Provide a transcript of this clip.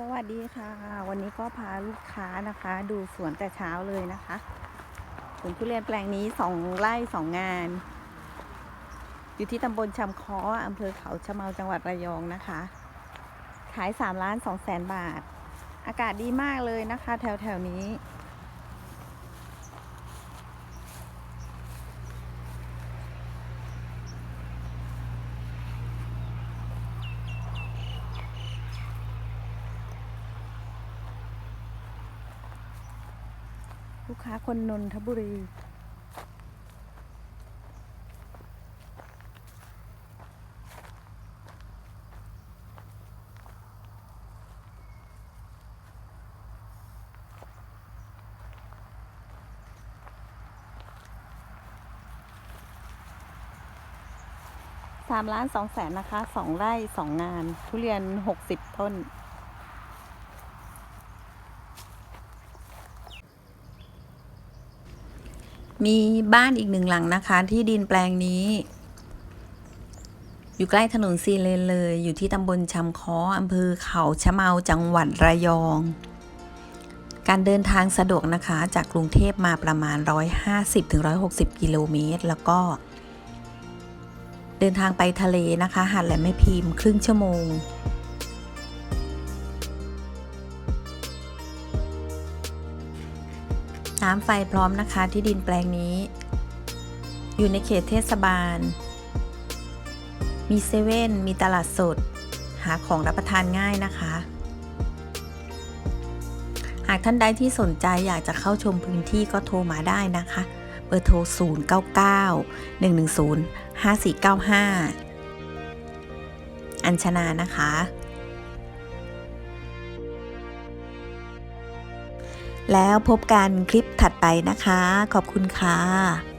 สวัสดีค่ะ วันนี้ก็พาลูกค้านะคะ ดูสวนแต่เช้าเลยนะคะสวนทุเรียนแปลงนี้สองไร่สองงาน อยู่ที่ตำบลชำคออำเภอเขาชะเมาจังหวัดระยองนะคะ ขายสามล้านสองแสนบาท อากาศดีมากเลยนะคะ แถวแถวนี้ ลูกค้าคนนนทบุรี สามล้านสองแสนนะคะสองไร่สองงาน ทุเรียนหกสิบต้น มีบ้านอีกหนึ่งหลังนะคะ ที่ดินแปลงนี้ อยู่ใกล้ถนนซีเลนเลย อยู่ที่ตำบลชำค้ออำเภอเขาชะเมาจังหวัดระยอง การเดินทางสะดวกนะคะ จากกรุงเทพมาประมาณ 150-160 กิโลเมตร แล้วก็ เดินทางไปทะเลนะคะ หาดแหลมแม่พิมพ์ครึ่งชั่วโมง น้ำไฟพร้อมนะคะที่ดินแปลงนี้ อยู่ในเขตเทศบาล มีเซเว่นมีตลาดสด หาของรับประทานง่ายนะคะ หากท่านใดที่สนใจอยากจะเข้าชมพื้นที่ก็โทรมาได้นะคะ เบอร์โทร 099 110 5495 อัญชนานะคะ แล้วพบกันคลิปถัดไปนะคะ ขอบคุณค่ะ